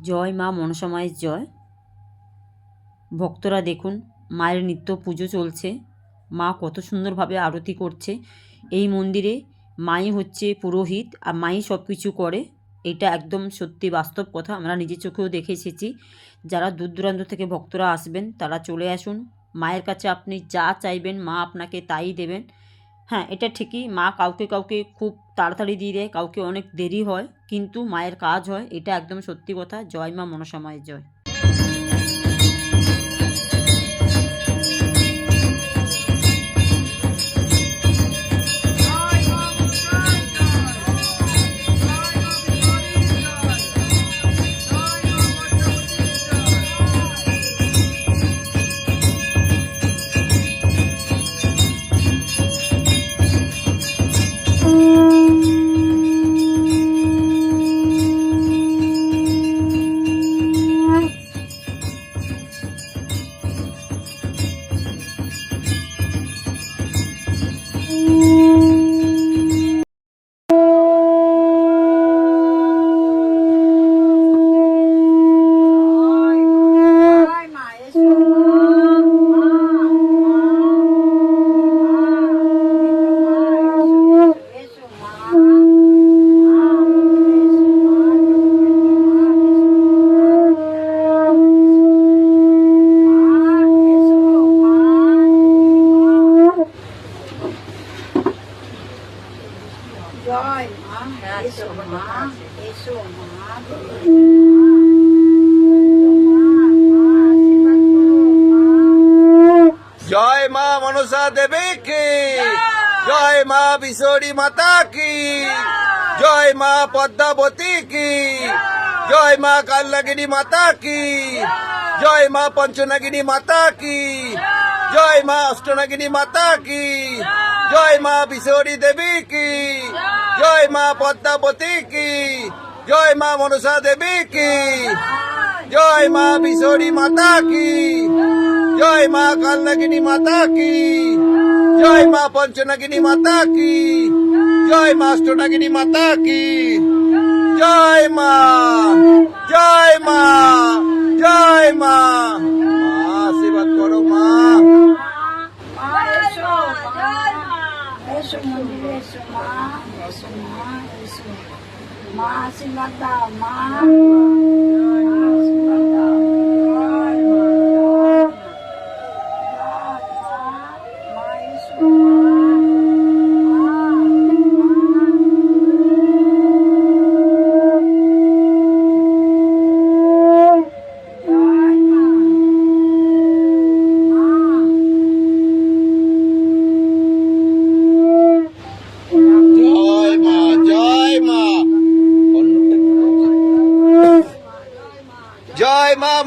জয় মা মনসা মায়ের জয়। ভক্তরা দেখুন, মায়ের নিত্য পুজো চলছে। মা কত সুন্দরভাবে আরতি করছে। এই মন্দিরে মাই হচ্ছে পুরোহিত আর মাই সব কিছু করে। এটা একদম সত্যি বাস্তব কথা, আমরা নিজের চোখেও দেখে এসেছি। যারা দূর দূরান্ত থেকে ভক্তরা আসবেন, তারা চলে আসুন। মায়ের কাছে আপনি যা চাইবেন, মা আপনাকে তাই দেবেন। হ্যাঁ এটা ঠিকই। মা কাউকে কাউকে খুব তাড়াতাড়ি দিয়ে দেয়, কাউকে অনেক দেরি হয়, কিন্তু মায়ের কাজ হয়, এটা একদম সত্যি কথা। জয় মা, মনসা মায়ের জয়। জয় মা মনসা দেবী জয় মা বিশোরী মাতা কি? জয় মা পদ্মাবতী কি? জয় মা কালনাগিনী মাতা কি? জয় মা পঞ্চনাগিনী মাতা কি? জয় মা অষ্টনাগিনী মাতা কি? জয় মা বিশোরী দেবী কি? জয় মা পদ্মাবতী কি? জয় মা মনসা দেবী কি? জয় মা বিশোরী মাতা কি? জয় মা কালনাগিনী মাতা কি? জয় মা পঞ্চনাগিনী মাতা কি? জয় মা অষ্টনাগিনী মাতা কি? জয় মা জয় মা জয় মা। আশীর্বাদ করো মা। মা, আশীর্বাদ দাও মা।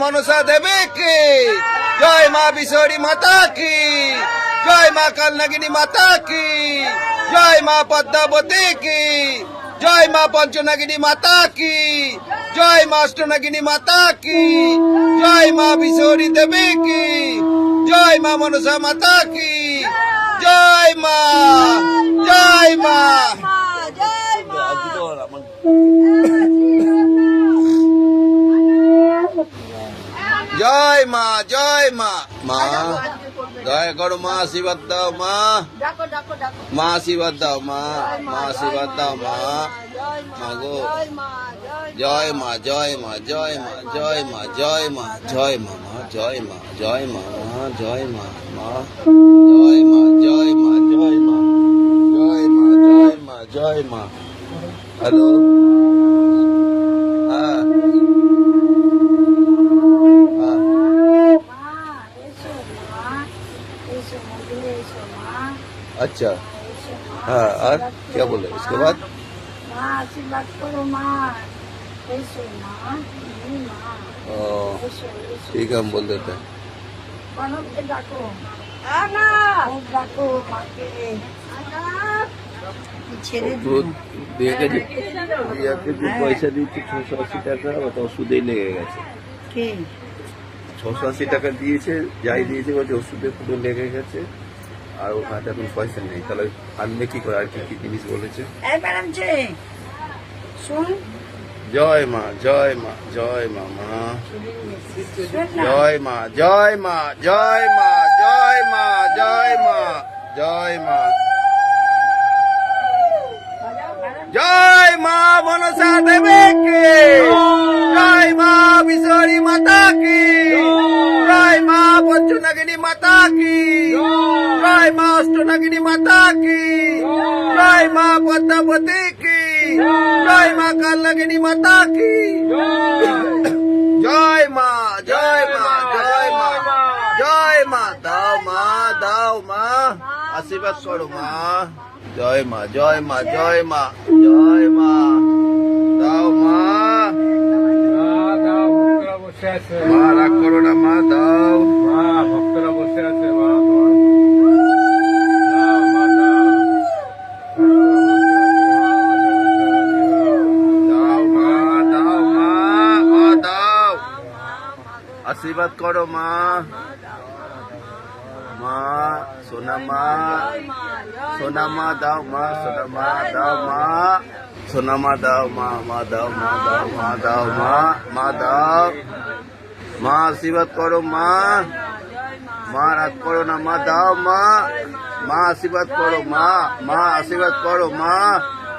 মনসা দেবী কি? জয় মা বিশোরী মাতা কি? জয় মা কালনাগিনী মাতা কি? জয় মা পদ্মাবতী কি? জয় মা পঞ্চনাগিনী মাতা কি? জয় মা অষ্টনাগিনী মাতা কি? জয় মা বিশোরী দেবী কি? জয় মা মনসা মাতা কি? জয় মা জয় মা। জয় মা জয় মা মা দয়া করো মা আশীর্বাদ দাও মা মা আশীর্বাদ দাও মা মা আশীর্বাদ দাও মা জয় মা গো জয় মা জয় জয় মা জয় মা জয় মা জয় মা জয় মা জয় মা মা জয় মা জয় মা মা জয় মা মা জয় মা জয় মা জয় মা জয় মা জয় মা জয় মা হ্যালো अच्छा এসো মা हाँ और क्या बोले उसके बाद মা আশীর্বাদ করো মা এসো মা তুমি মা ओ, এসো এসো ठीक है हम बोल देते हैं কনককে ডাকো আনা ডাকো মাকে আনা ছেড়ে তো দিয়াকে যে দিয়াকে যে পয়সা দিয়েছি ছশো আশি টাকা ওটা ওষুধেই লেগে গেছে কে ছশো আশি টাকা দিয়েছে যাই দিয়েছে বলছে ওষুধে পুরো লেগে গেছে আর ওর হাতে এখন পয়সা নেই। তাহলে আনবে কি করে? আর কি কি জিনিস বলেছে? শুন। জয় মা জয় মা জয় মা মা। জয় মা জয় মা জয় মা জয় মা জয় মা জয় মা। জয় মা মনসা দেবী কি জয় মা বিশ্বরী মাতা কি জয় মা পঞ্চনাগিনী মাতা কি অষ্টনাগিনী মাতা কি জয় মা পদ্মাবতী কি জয় মা কালনাগিনী মাতা কি জয় মা জয় মা জয় মা জয় মা দাও মা দাও মা আশীর্বাদ করো মা জয় মা জয় মা জয় মা জয় মা দাও মা মা রাগ করো না মা দাও মা ভক্তরা বসে আছে মা তোমার দাও মা দাও দাও মা দাও মা মা দাও আশীর্বাদ করো, মা। মা, সোনা মা। সোনা মা, দাও মা, সোনা মা, দাও মা। সোনা মা, দাও মা মা, দাও মা দাও মা দাও মা মা, দাও। মা, আশীর্বাদ করো, মা। মা, রাগ করো না, মা, দাও মা। মা, আশীর্বাদ করো, মা। মা, আশীর্বাদ করো, মা।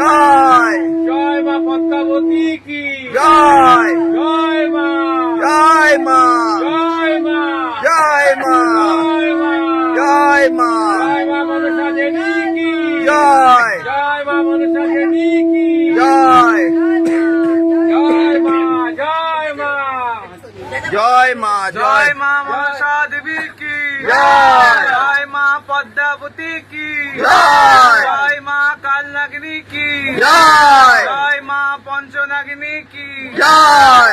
জয়। জয় মা পদ্মাবতী কি। জয়। জয় মা। জয় মা। জয় মা। জয় মা। জয় মা। জয় মা। জয় মা মনসা দেবী কি। জয়। জয় মা মনসা দেবী কি। জয়। জয় মা জয় মা। জয় মা জয়। মা মনসা দেবী কি। জয়। জয় পদ্মাবতী কি? জয়। জয় মা কালনাগিনী কি? জয়! জয় মা পঞ্চনাগিনী কি? জয়!